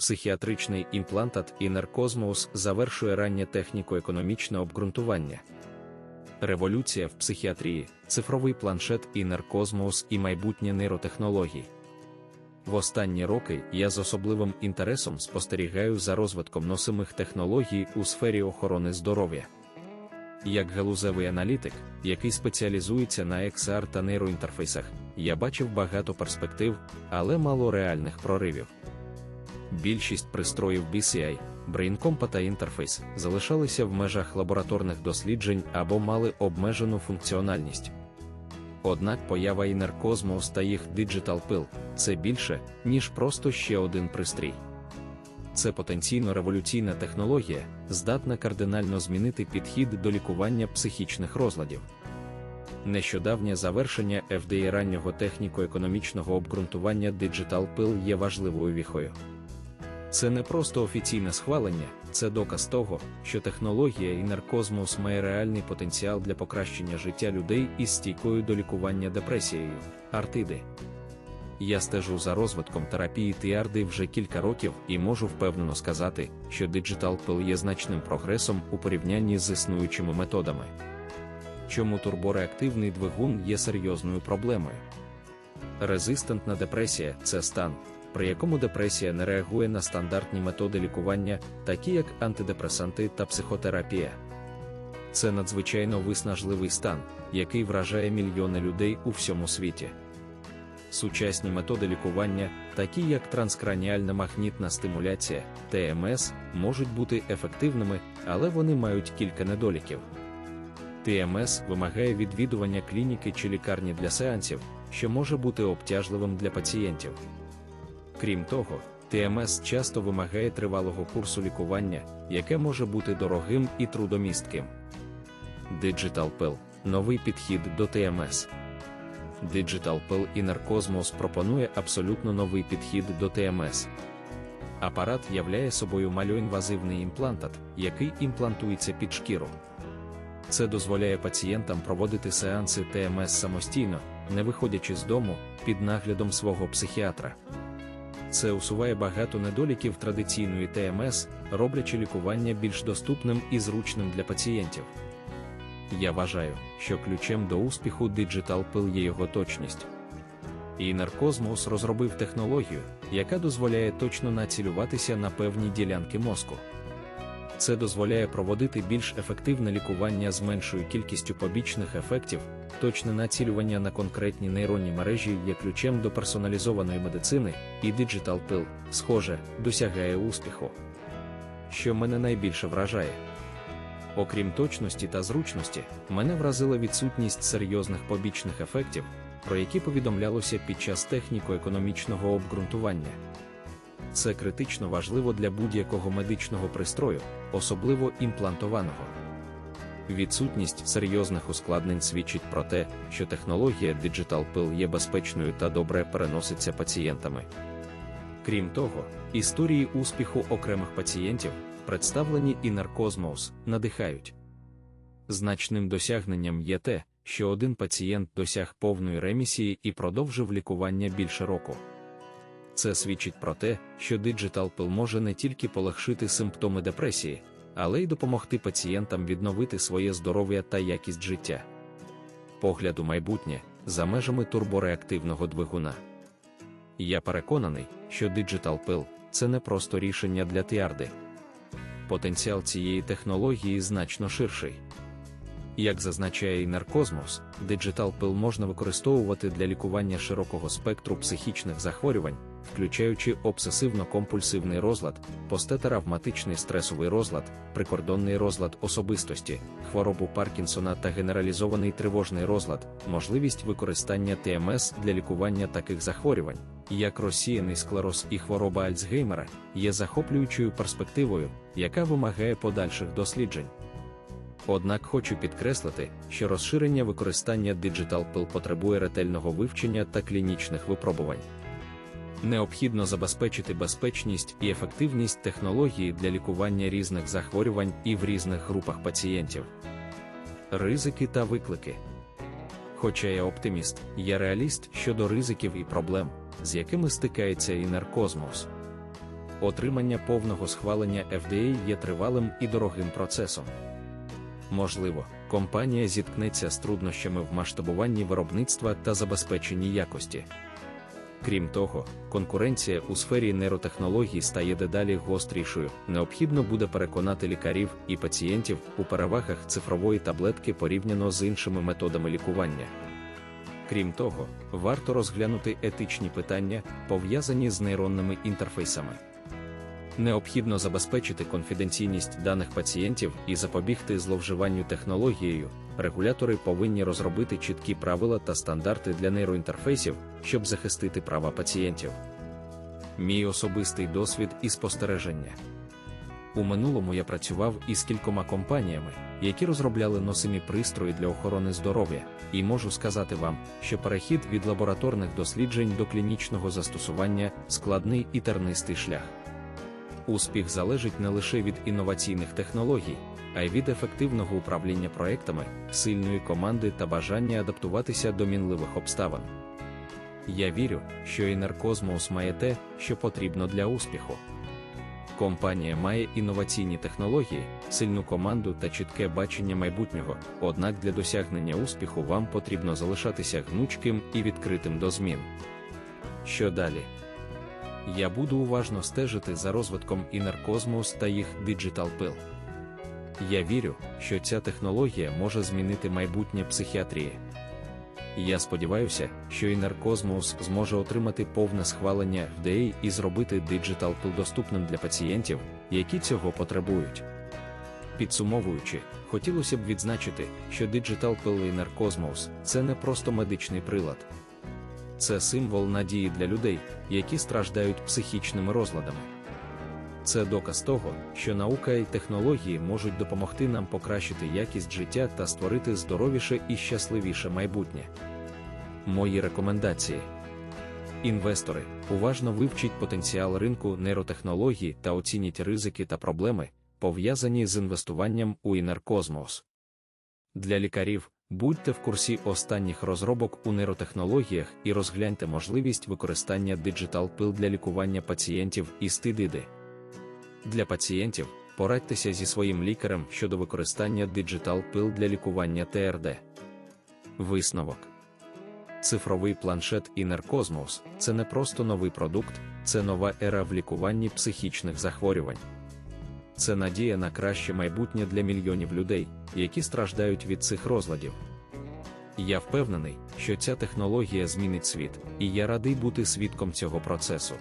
психіатричний імплантат Інеркозмос завершує раннє техніко-економічне обґрунтування. Революція в психіатрії, цифровий планшет Інеркозмос і майбутнє нейротехнологій. В останні роки я з особливим інтересом спостерігаю за розвитком носимих технологій у сфері охорони здоров'я. Як галузевий аналітик, який спеціалізується на XR та нейроінтерфейсах, я бачив багато перспектив, але мало реальних проривів. Більшість пристроїв BCI, BrainCompa та Interface залишалися в межах лабораторних досліджень або мали обмежену функціональність. Однак поява Inner та їх Digital Pill – це більше, ніж просто ще один пристрій. Це потенційно революційна технологія, здатна кардинально змінити підхід до лікування психічних розладів. Нещодавнє завершення FDA раннього техніко-економічного обґрунтування Digital Pill є важливою віхою. Це не просто офіційне схвалення, це доказ того, що технологія і наркозмус має реальний потенціал для покращення життя людей із стійкою до лікування депресією, артиди. Я стежу за розвитком терапії тіарди вже кілька років і можу впевнено сказати, що Digital Pill є значним прогресом у порівнянні з існуючими методами. Чому турбореактивний двигун є серйозною проблемою? Резистентна депресія це стан, при якому депресія не реагує на стандартні методи лікування, такі як антидепресанти та психотерапія. Це надзвичайно виснажливий стан, який вражає мільйони людей у всьому світі. Сучасні методи лікування, такі як транскраніальна магнітна стимуляція, ТМС, можуть бути ефективними, але вони мають кілька недоліків. ТМС вимагає відвідування клініки чи лікарні для сеансів, що може бути обтяжливим для пацієнтів. Крім того, ТМС часто вимагає тривалого курсу лікування, яке може бути дорогим і трудомістким. Digital Pill – новий підхід до ТМС. Digital Pill і Narcosmos пропонує абсолютно новий підхід до ТМС. Апарат являє собою малоінвазивний імплантат, який імплантується під шкіру. Це дозволяє пацієнтам проводити сеанси ТМС самостійно, не виходячи з дому під наглядом свого психіатра. Це усуває багато недоліків традиційної ТМС, роблячи лікування більш доступним і зручним для пацієнтів. Я вважаю, що ключем до успіху Digital Pill є його точність. І Наркозмос розробив технологію, яка дозволяє точно націлюватися на певні ділянки мозку. Це дозволяє проводити більш ефективне лікування з меншою кількістю побічних ефектів, точне націлювання на конкретні нейронні мережі є ключем до персоналізованої медицини, і Digital Pill, схоже, досягає успіху. Що мене найбільше вражає. Окрім точності та зручності, мене вразила відсутність серйозних побічних ефектів, про які повідомлялося під час техніко-економічного обґрунтування. Це критично важливо для будь-якого медичного пристрою, особливо імплантованого. Відсутність серйозних ускладнень свідчить про те, що технологія Digital Pill є безпечною та добре переноситься пацієнтами. Крім того, історії успіху окремих пацієнтів, представлені і наркозмоус, надихають. Значним досягненням є те, що один пацієнт досяг повної ремісії і продовжив лікування більше року. Це свідчить про те, що Digital Pill може не тільки полегшити симптоми депресії, але й допомогти пацієнтам відновити своє здоров'я та якість життя. Погляд у майбутнє за межами турбореактивного двигуна. Я переконаний, що Digital Pill – це не просто рішення для тіарди. Потенціал цієї технології значно ширший. Як зазначає і наркозмос, Digital Pill можна використовувати для лікування широкого спектру психічних захворювань включаючи обсесивно-компульсивний розлад, постетравматичний стресовий розлад, прикордонний розлад особистості, хворобу Паркінсона та генералізований тривожний розлад, можливість використання ТМС для лікування таких захворювань, як розсіяний склероз і хвороба Альцгеймера, є захоплюючою перспективою, яка вимагає подальших досліджень. Однак хочу підкреслити, що розширення використання Digital Pill потребує ретельного вивчення та клінічних випробувань необхідно забезпечити безпечність і ефективність технології для лікування різних захворювань і в різних групах пацієнтів. Ризики та виклики. Хоча я оптиміст, я реаліст щодо ризиків і проблем, з якими стикається і наркозмос. отримання повного схвалення FDA є тривалим і дорогим процесом. Можливо, компанія зіткнеться з труднощами в масштабуванні виробництва та забезпеченні якості. Крім того, конкуренція у сфері нейротехнологій стає дедалі гострішою. Необхідно буде переконати лікарів і пацієнтів у перевагах цифрової таблетки порівняно з іншими методами лікування. Крім того, варто розглянути етичні питання, пов'язані з нейронними інтерфейсами. Необхідно забезпечити конфіденційність даних пацієнтів і запобігти зловживанню технологією. Регулятори повинні розробити чіткі правила та стандарти для нейроінтерфейсів, щоб захистити права пацієнтів. Мій особистий досвід і спостереження. У минулому я працював із кількома компаніями, які розробляли носимі пристрої для охорони здоров'я, і можу сказати вам, що перехід від лабораторних досліджень до клінічного застосування складний і тернистий шлях. Успіх залежить не лише від інноваційних технологій, а й від ефективного управління проектами, сильної команди та бажання адаптуватися до мінливих обставин. Я вірю, що Інеркосмос має те, що потрібно для успіху. Компанія має інноваційні технології, сильну команду та чітке бачення майбутнього, однак для досягнення успіху вам потрібно залишатися гнучким і відкритим до змін. Що далі? Я буду уважно стежити за розвитком Інеркосмос та їх Digital Pill. Я вірю, що ця технологія може змінити майбутнє психіатрії. Я сподіваюся, що Інеркосмос зможе отримати повне схвалення FDA і зробити Digital Pill доступним для пацієнтів, які цього потребують. Підсумовуючи, хотілося б відзначити, що Digital Pill Інеркосмос – це не просто медичний прилад. Це символ надії для людей, які страждають психічними розладами. Це доказ того, що наука і технології можуть допомогти нам покращити якість життя та створити здоровіше і щасливіше майбутнє. Мої рекомендації. Інвестори уважно вивчіть потенціал ринку нейротехнологій та оцініть ризики та проблеми, пов'язані з інвестуванням у Інеркосмос. Для лікарів будьте в курсі останніх розробок у нейротехнологіях і розгляньте можливість використання Digital Pill для лікування пацієнтів із тидиди. Для пацієнтів порадьтеся зі своїм лікарем щодо використання Digital Pill для лікування ТРД. Висновок. Цифровий планшет Інеркосмос це не просто новий продукт, це нова ера в лікуванні психічних захворювань. Це надія на краще майбутнє для мільйонів людей, які страждають від цих розладів. Я впевнений, що ця технологія змінить світ, і я радий бути свідком цього процесу.